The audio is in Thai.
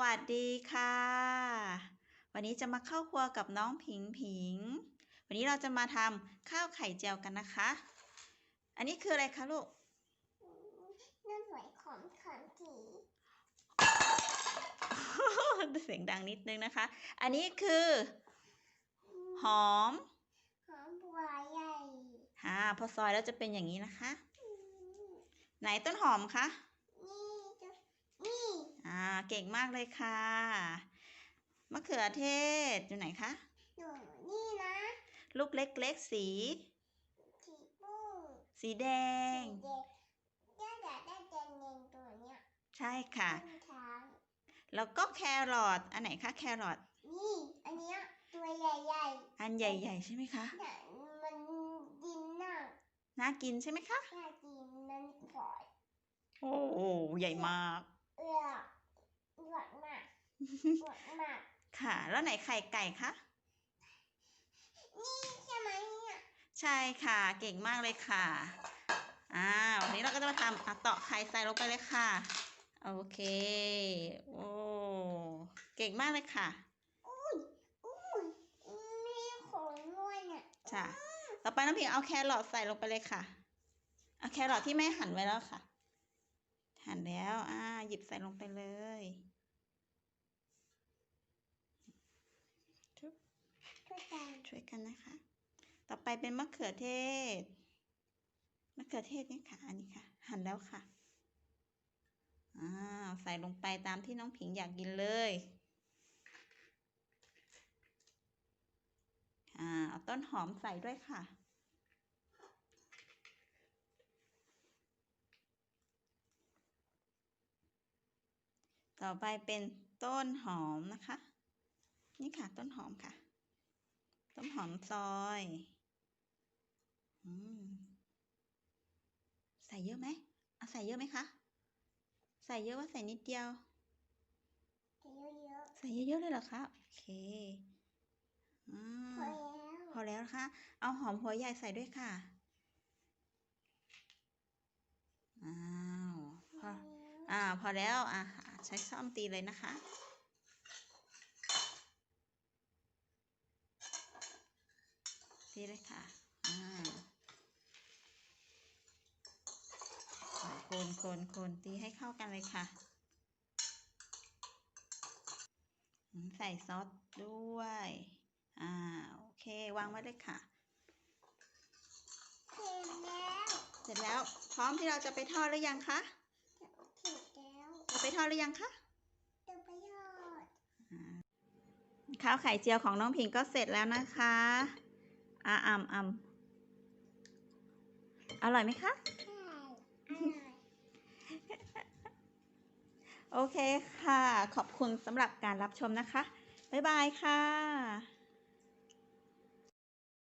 วัสดีค่ะ วันนี้จะมาเข้าครัวกับน้องผิงผิง วันนี้เราจะมาทำข้าวไข่เจียวกันนะคะ อันนี้คืออะไรคะลูกนั่นสวยของขังผีเสียงดังนิดนึงนะคะ อันนี้คือ หอม หอมบัวใหญ่ค่ะพอซอยแล้วจะเป็นอย่างนี้นะคะ ไหนต้นหอมคะนี่จะนี่อ่า เก่งมากเลยค่ะ มะเขือเทศอยู่ไหนคะหนูนี่นะ ลูกเล็กๆสี สีปุ้งสีแดงเด็กย่าอยากได้แดงเงินตัวเนี้ย ใช่ค่ะต้นช้างแล้วก็แครอท อันไหนคะแครอท นี่ อันเนี้ยตัวใหญ่อันใหญ่ๆใช่ไหมคะๆน่ะมันดินน่ะน่ากินใช่ไหมคะ น่ากินมันฝอยโอ้โหใหญ่มาก เอือหวานมากหวานมาก ค่ะ แล้วไหนไข่ไก่คะ นี่ใช่ไหมเนี่ย ใช่ค่ะ เก่งมากเลยค่ะ อ่า วันนี้เราก็จะมาทำอะเตาะไข่ใส่ลงไปเลยค่ะ โอเค โอ้ เก่งมากเลยค่ะอุ้ยอุ้ยมีขนด้วยเนี่ยจ้ะต่อไปน้องพิงเอาแครอทใส่ลงไปเลยค่ะ เอาแครอทที่แม่หั่นไว้แล้วค่ะ หั่นแล้ว อ่า หยิบใส่ลงไปเลยชุบ ช่ วยกันช่วยกันนะคะ ต่อไปเป็นมะเขือเทศ มะเขือเทศนี่ค่ะ อันนี้ค่ะ หั่นแล้วค่ะ อ่า ใส่ลงไปตามที่น้องผิงอยากกินเลย อ่า เอาต้นหอมใส่ด้วยค่ะต่อไปเป็นต้นหอมนะคะ นี่ค่ะต้นหอมค่ะ ต้นหอมซอยอืมใส่เยอะไหมเอาใส่เยอะไหมคะ ใส่เยอะว่าใส่นิดเดียวเยอะใส่เยอะๆเลยเหรอคะ โอเคอ่ๆพอาแล้วพอแล้วนะคะ เอาหอมหัวใหญ่ใส่ด้วยค่ะ อ้าว พออ่า พอแล้ว อ่าใช้ซ่อมตีเลยนะคะ ตีเลยค่ะอ่าคนคนคนตีให้เข้ากันเลยค่ะอืมใส่ซอสด้วย อ่า โอเค วางไว้เลยค่ะ เสร็จแล้ว เสร็จแล้ว พร้อมที่เราจะไปทอดหรือยังคะเสร็จแล้วจะไปทอดหรือยังคะจะไปทอดข้าวไข่เจียวของน้องพิงก็เสร็จแล้วนะคะ อ่าอ่ำอ่ำอร่อยไหมคะใช่อร่อยโอเคค่ะ ขอบคุณสำหรับการรับชมนะคะ บ๊ายบายค่ะ